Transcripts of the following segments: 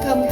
come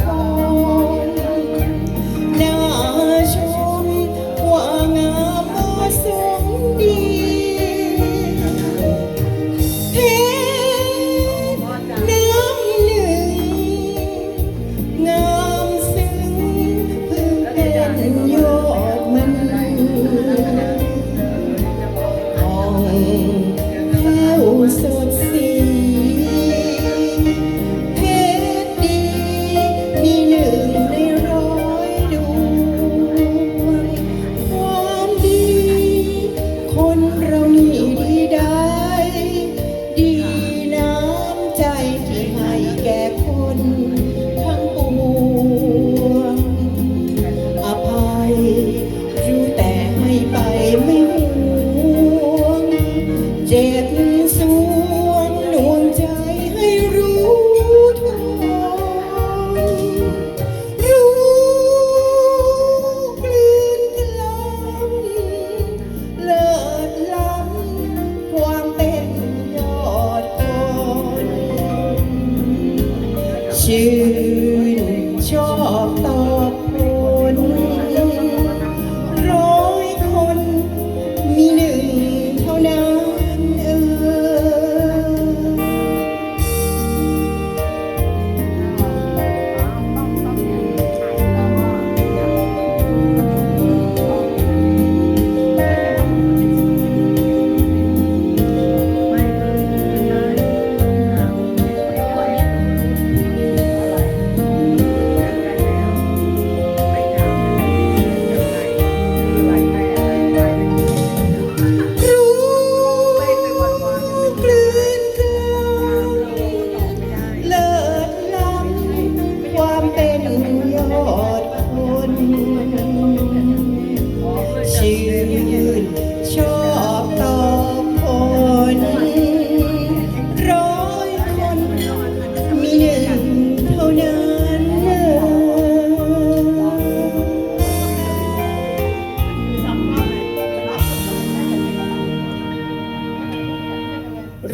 เจ็บสวงหน่วงใจให้รู้ทนรู้กลืนกล้ำเลิศล้ำความเป็นยอดคนชื่นชอบตอบ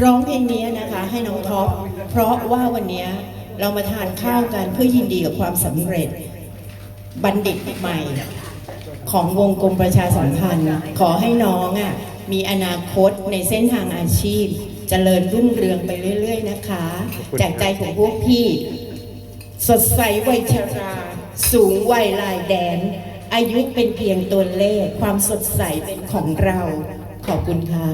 ร้องเพลงนี้นะคะให้น้องท็อปเพราะว่าวันนี้เรามาทานข้าวกันเพื่อยินดีกับความสำเร็จ บัณฑิตใหม่ ของวงกรมประชาสัมพันธ์ ขอให้น้องอะมีอนาคตในเส้นทางอาชีพจเจริญรุ่งเรืองไปเรื่อย ๆ นะคะ จากใจของพวกพี่ สดใสวัยชรา สูงวัยลายแดน อายุเป็นเพียงตัวเลข ความสดใสเป็นของเรา ขอบคุณค่ะ